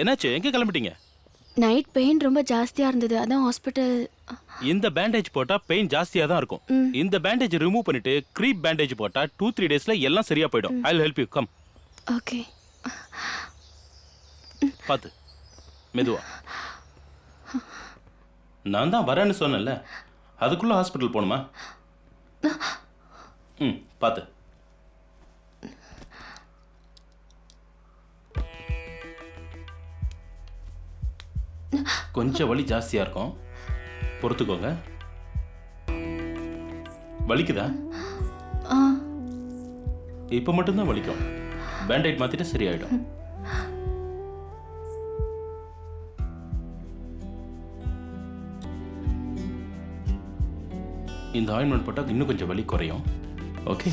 என்னாச்சு? எங்க கிளம்பிட்டீங்க? Night pain ரொம்ப ஜாஸ்தியா இருந்தது. அதான் ஹாஸ்பிட்டல் இந்த பேண்டேஜ் போட்டா பெயின் ஜாஸ்தியா தான் இருக்கும். இந்த பேண்டேஜ் ரிமூவ் பண்ணிட்டு க்ரீப் பேண்டேஜ் போட்டா டூ த்ரீ டேஸ்ல எல்லாம் சரியா போயிடும். I help you come okay பார்த்து மெதுவா. நான் தான் வரேன்னு சொன்னேன்ல. அதுக்குள்ள ஹாஸ்பிட்டல் போகணுமா ம் பார்த்து கொஞ்சம் வலி ஜாஸ்தியா இருக்கும். பொறுத்துக்கோங்க. வலிக்குதா? இப்போ மட்டும்தான் வலிக்கும். பேண்டைட் மாத்திட்டு சரியாயிடும். இந்த ஆயின்மெண்ட் போட்டால் இன்னும் கொஞ்சம் வலி குறையும். ஓகே